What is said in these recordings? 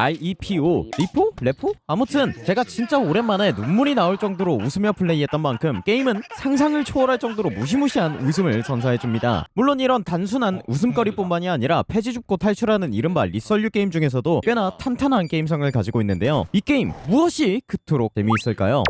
REPO 리포? 레포? 아무튼 제가 진짜 오랜만에 눈물이 나올 정도로 웃으며 플레이했던 만큼 게임은 상상을 초월할 정도로 무시무시한 웃음을 선사해줍니다. 물론 이런 단순한 웃음거리뿐만이 아니라 폐지 줍고 탈출하는 이른바 리설류 게임 중에서도 꽤나 탄탄한 게임성을 가지고 있는데요. 이 게임 무엇이 그토록 재미있을까요?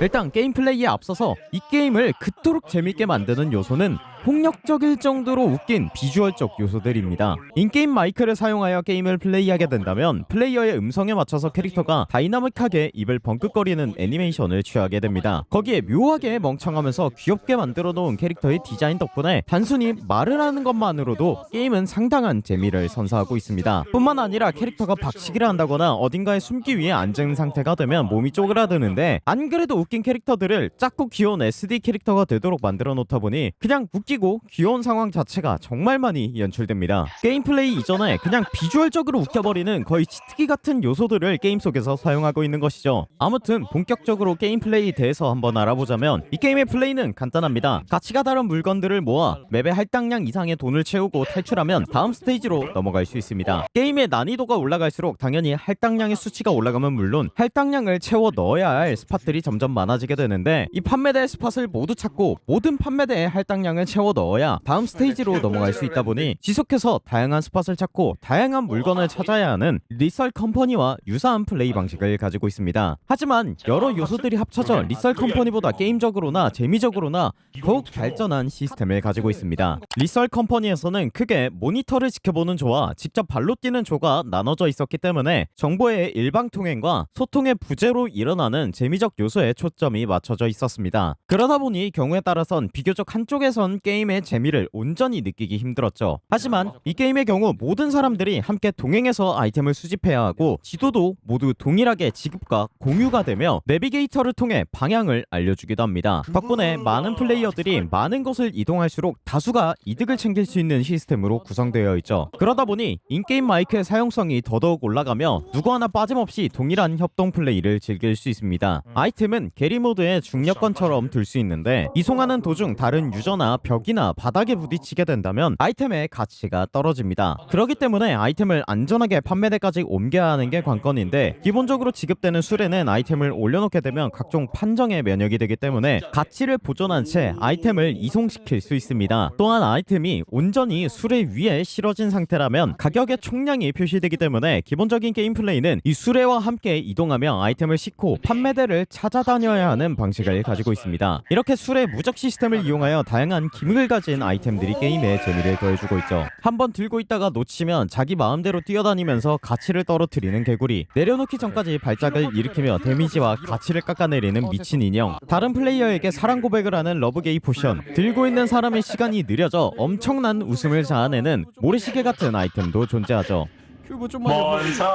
일단 게임 플레이에 앞서서 이 게임을 그토록 재밌게 만드는 요소는 폭력적일 정도로 웃긴 비주얼적 요소들입니다. 인게임 마이크를 사용하여 게임을 플레이하게 된다면 플레이어의 음성에 맞춰서 캐릭터가 다이나믹하게 입을 벙긋거리는 애니메이션을 취하게 됩니다. 거기에 묘하게 멍청하면서 귀엽게 만들어 놓은 캐릭터의 디자인 덕분에 단순히 말을 하는 것만으로도 게임은 상당한 재미를 선사하고 있습니다. 뿐만 아니라 캐릭터가 박치기를 한다거나 어딘가에 숨기 위해 앉은 상태가 되면 몸이 쪼그라드는데 안 그래도 웃긴 캐릭터들을 작고 귀여운 SD 캐릭터가 되도록 만들어 놓다 보니 그냥 웃기 고 귀여운 상황 자체가 정말 많이 연출됩니다. 게임 플레이 이전에 그냥 비주얼적으로 웃겨버리는 거의 치트키 같은 요소들을 게임 속에서 사용하고 있는 것이죠. 아무튼 본격적으로 게임 플레이에 대해서 한번 알아보자면 이 게임의 플레이는 간단합니다. 가치가 다른 물건들을 모아 맵의 할당량 이상의 돈을 채우고 탈출하면 다음 스테이지로 넘어갈 수 있습니다. 게임의 난이도가 올라갈수록 당연히 할당량의 수치가 올라가면 물론 할당량을 채워 넣어야 할 스팟들이 점점 많아지게 되는데 이 판매대 스팟을 모두 찾고 모든 판매대의 할당량을 채워 넣어야 다음 스테이지로 넘어갈 수 있다 보니 지속해서 다양한 스팟을 찾고 다양한 물건을 찾아야 하는 리썰 컴퍼니와 유사한 플레이 방식을 가지고 있습니다. 하지만 여러 요소들이 합쳐져 리썰 컴퍼니보다 게임적으로나 재미적으로나 더욱 발전한 시스템을 가지고 있습니다. 리썰 컴퍼니에서는 크게 모니터를 지켜보는 조와 직접 발로 뛰는 조가 나눠져 있었기 때문에 정보의 일방통행과 소통의 부재로 일어나는 재미적 요소에 초점이 맞춰져 있었습니다. 그러다 보니 경우에 따라선 비교적 한쪽에선 게임 의 재미를 온전히 느끼기 힘들었죠. 하지만 이 게임의 경우 모든 사람들이 함께 동행해서 아이템을 수집해야 하고 지도도 모두 동일하게 지급과 공유가 되며 내비게이터를 통해 방향을 알려주기도 합니다. 덕분에 많은 플레이어들이 많은 곳을 이동할수록 다수가 이득을 챙길 수 있는 시스템으로 구성되어 있죠. 그러다 보니 인게임 마이크의 사용성이 더더욱 올라가며 누구 하나 빠짐없이 동일한 협동 플레이를 즐길 수 있습니다. 아이템은 게리 모드의 중력권처럼 들 수 있는데 이송하는 도중 다른 유저나 벽 이나 바닥에 부딪히게 된다면 아이템의 가치가 떨어집니다. 그렇기 때문에 아이템을 안전하게 판매대까지 옮겨야 하는 게 관건인데 기본적으로 지급되는 술에는 아이템을 올려놓게 되면 각종 판정에 면역이 되기 때문에 가치를 보존한 채 아이템을 이송시킬 수 있습니다. 또한 아이템이 온전히 수레 위에 실어진 상태라면 가격의 총량이 표시되기 때문에 기본적인 게임 플레이는 이 수레와 함께 이동하며 아이템을 싣고 판매대를 찾아다녀야 하는 방식을 가지고 있습니다. 이렇게 수레 무적 시스템을 이용하여 다양한 기 능을 가진 아이템들이 게임에 재미를 더해주고 있죠. 한번 들고 있다가 놓치면 자기 마음대로 뛰어다니면서 가치를 떨어뜨리는 개구리 내려놓기 전까지 발작을 일으키며 데미지와 가치를 깎아내리는 미친 인형 다른 플레이어에게 사랑 고백을 하는 러브게이 포션 들고 있는 사람의 시간이 느려져 엄청난 웃음을 자아내는 모래시계 같은 아이템도 존재하죠. 큐브 좀만 만사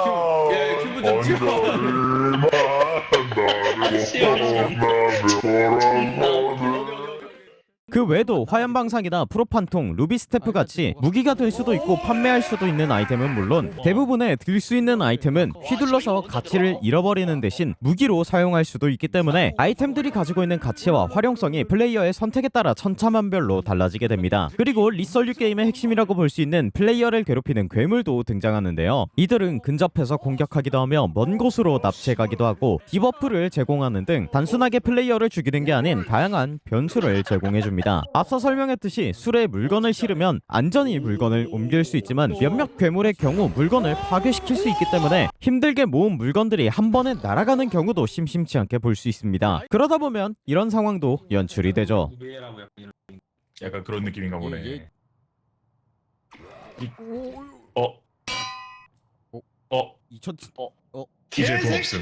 예, 큐브 좀 치워. 언덕을만 나를 보라는 그 외에도 화염방사기나 프로판통, 루비스테프 같이 무기가 될 수도 있고 판매할 수도 있는 아이템은 물론 대부분의 들 수 있는 아이템은 휘둘러서 가치를 잃어버리는 대신 무기로 사용할 수도 있기 때문에 아이템들이 가지고 있는 가치와 활용성이 플레이어의 선택에 따라 천차만별로 달라지게 됩니다. 그리고 리설류 게임의 핵심이라고 볼 수 있는 플레이어를 괴롭히는 괴물도 등장하는데요. 이들은 근접해서 공격하기도 하며 먼 곳으로 납치해가기도 하고 디버프를 제공하는 등 단순하게 플레이어를 죽이는 게 아닌 다양한 변수를 제공해줍니다. 앞서 설명했듯이 술에 물건을 실으면 안전히 물건을 옮길 수 있지만 몇몇 괴물의 경우 물건을 파괴시킬 수 있기 때문에 힘들게 모은 물건들이 한 번에 날아가는 경우도 심심치 않게 볼 수 있습니다. 그러다 보면 이런 상황도 연출이 되죠. 약간 그런 느낌인가 보네 예, 예. 어? 어? 어? 2000 TJ 돈 없음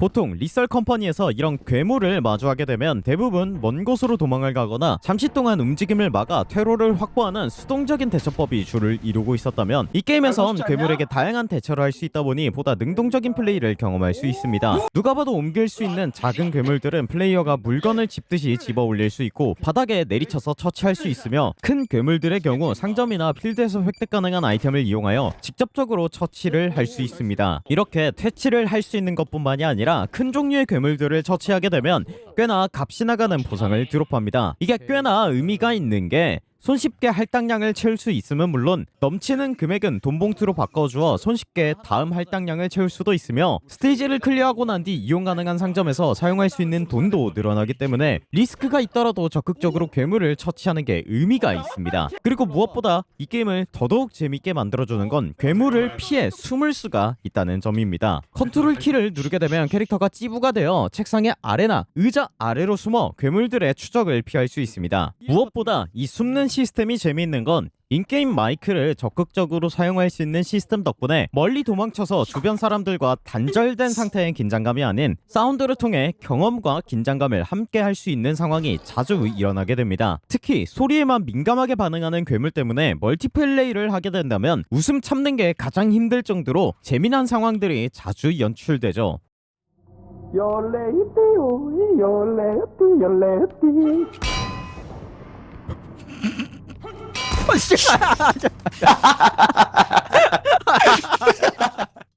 보통 리썰 컴퍼니에서 이런 괴물을 마주하게 되면 대부분 먼 곳으로 도망을 가거나 잠시 동안 움직임을 막아 퇴로를 확보하는 수동적인 대처법이 주를 이루고 있었다면 이 게임에선 괴물에게 다양한 대처를 할 수 있다 보니 보다 능동적인 플레이를 경험할 수 있습니다. 누가 봐도 옮길 수 있는 작은 괴물들은 플레이어가 물건을 집듯이 집어 올릴 수 있고 바닥에 내리쳐서 처치할 수 있으며 큰 괴물들의 경우 상점이나 필드에서 획득 가능한 아이템을 이용하여 직접적으로 처치를 할 수 있습니다. 이렇게 이렇게 퇴치를 할 수 있는 것뿐만이 아니라 큰 종류의 괴물들을 처치하게 되면 꽤나 값이 나가는 보상을 드롭합니다. 이게 꽤나 의미가 있는 게 손쉽게 할당량을 채울 수 있으면 물론 넘치는 금액은 돈봉투로 바꿔주어 손쉽게 다음 할당량을 채울 수도 있으며 스테이지를 클리어하고 난 뒤 이용 가능한 상점에서 사용할 수 있는 돈도 늘어나기 때문에 리스크가 있더라도 적극적으로 괴물을 처치하는 게 의미가 있습니다. 그리고 무엇보다 이 게임을 더더욱 재밌게 만들어주는 건 괴물을 피해 숨을 수가 있다는 점입니다. 컨트롤 키를 누르게 되면 캐릭터가 찌부가 되어 책상의 아래나 의자 아래로 숨어 괴물들의 추적을 피할 수 있습니다. 무엇보다 이 숨는 시스템이 재미있는 건 인게임 마이크를 적극적으로 사용할 수 있는 시스템 덕분에 멀리 도망쳐서 주변 사람들과 단절된 상태의 긴장감이 아닌 사운드를 통해 경험과 긴장감을 함께 할 수 있는 상황이 자주 일어나게 됩니다. 특히 소리에만 민감하게 반응하는 괴물 때문에 멀티플레이를 하게 된다면 웃음 참는 게 가장 힘들 정도로 재미난 상황들이 자주 연출되죠.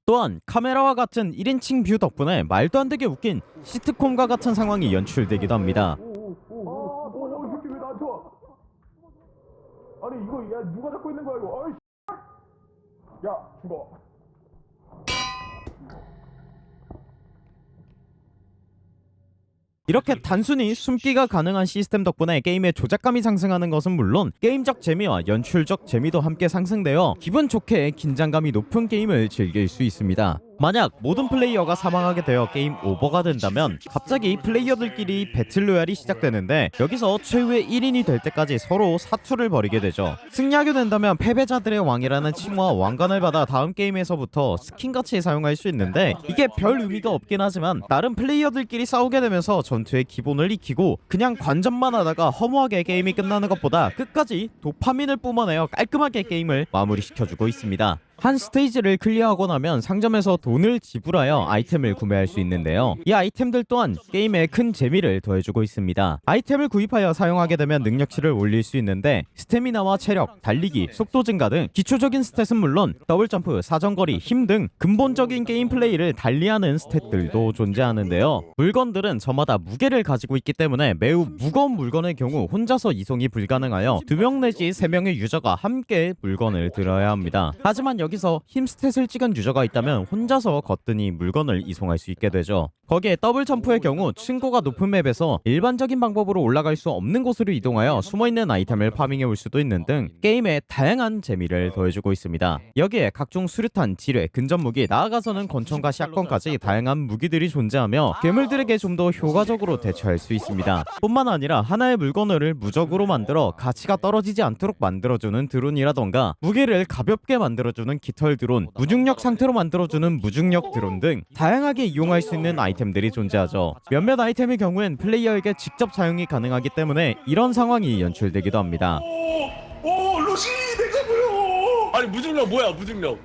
또한 카메라와 같은 1인칭 뷰 덕분에 말도 안 되게 웃긴 시트콤과 같은 상황이 연출되기도 합니다. 아니 이거 야 누가 잡고 있는 거야 이거? 어이 야 죽어. 이렇게 단순히 숨기가 가능한 시스템 덕분에 게임의 조작감이 상승하는 것은 물론 게임적 재미와 연출적 재미도 함께 상승되어 기분 좋게 긴장감이 높은 게임을 즐길 수 있습니다. 만약 모든 플레이어가 사망하게 되어 게임 오버가 된다면 갑자기 플레이어들끼리 배틀로얄이 시작되는데 여기서 최후의 1인이 될 때까지 서로 사투를 벌이게 되죠. 승리하게 된다면 패배자들의 왕이라는 칭호와 왕관을 받아 다음 게임에서부터 스킨같이 사용할 수 있는데 이게 별 의미가 없긴 하지만 다른 플레이어들끼리 싸우게 되면서 전투의 기본을 익히고 그냥 관전만 하다가 허무하게 게임이 끝나는 것보다 끝까지 도파민을 뿜어내어 깔끔하게 게임을 마무리시켜주고 있습니다. 한 스테이지를 클리어하고 나면 상점에서 돈을 지불하여 아이템을 구매할 수 있는데요. 이 아이템들 또한 게임에 큰 재미를 더해주고 있습니다. 아이템을 구입하여 사용하게 되면 능력치를 올릴 수 있는데 스태미나와 체력, 달리기, 속도 증가 등 기초적인 스탯은 물론 더블 점프, 사정거리, 힘 등 근본적인 게임 플레이를 달리하는 스탯들도 존재하는데요. 물건들은 저마다 무게를 가지고 있기 때문에 매우 무거운 물건의 경우 혼자서 이송이 불가능하여 두 명 내지 세 명의 유저가 함께 물건을 들어야 합니다. 하지만 여기서 힘 스탯을 찍은 유저가 있다면 혼자서 거뜬히 물건을 이송할 수 있게 되죠. 거기에 더블 점프의 경우 층고가 높은 맵에서 일반적인 방법으로 올라갈 수 없는 곳으로 이동하여 숨어있는 아이템을 파밍해 올 수도 있는 등 게임에 다양한 재미를 더해주고 있습니다. 여기에 각종 수류탄, 지뢰, 근접무기, 나아가서는 권총과 샷건까지 다양한 무기들이 존재하며 괴물들에게 좀 더 효과적으로 대처할 수 있습니다. 뿐만 아니라 하나의 물건을 무적으로 만들어 가치가 떨어지지 않도록 만들어주는 드론이라던가 무게를 가볍게 만들어주는 깃털 드론, 무중력 상태로 만들어주는 무중력 드론 등 다양하게 이용할 수 있는 아이템들이 존재하죠. 몇몇 아이템의 경우엔 플레이어에게 직접 사용이 가능하기 때문에 이런 상황이 연출되기도 합니다. 오 오 루시 내가 보여. 아니 무중력 뭐야 무중력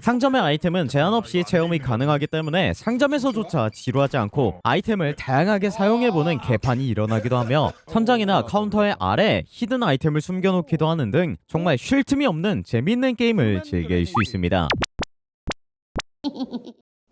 상점의 아이템은 제한 없이 체험이 가능하기 때문에 상점에서조차 지루하지 않고 아이템을 다양하게 사용해보는 개판이 일어나기도 하며 천장이나 카운터의 아래 히든 아이템을 숨겨놓기도 하는 등 정말 쉴 틈이 없는 재미있는 게임을 즐길 수 있습니다.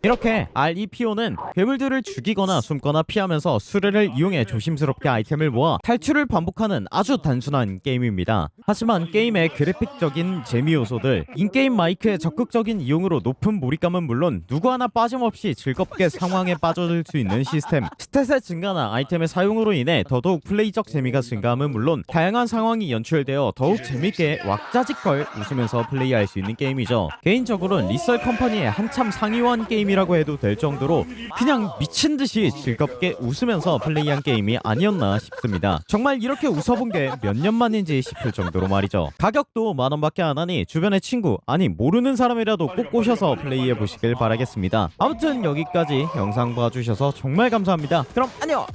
이렇게 REPO는 괴물들을 죽이거나 숨거나 피하면서 수레를 이용해 조심스럽게 아이템을 모아 탈출을 반복하는 아주 단순한 게임입니다. 하지만 게임의 그래픽적인 재미 요소들, 인게임 마이크의 적극적인 이용으로 높은 몰입감은 물론 누구 하나 빠짐없이 즐겁게 상황에 빠져들 수 있는 시스템, 스탯의 증가나 아이템의 사용으로 인해 더더욱 플레이적 재미가 증가함은 물론 다양한 상황이 연출되어 더욱 재밌게 왁자지껄 웃으면서 플레이할 수 있는 게임이죠. 개인적으로는 리썰 컴퍼니의 한참 상위원 게임이라고 해도 될 정도로 그냥 미친 듯이 즐겁게 웃으면서 플레이한 게임이 아니었나 싶습니다. 정말 이렇게 웃어본 게 몇 년 만인지 싶을 정도로 말이죠. 가격도 만 원밖에 안 하니 주변의 친구 아니 모르는 사람이라도 꼭 꼬셔서 플레이해 보시길 바라겠습니다. 아무튼 여기까지 영상 봐주셔서 정말 감사합니다. 그럼 안녕.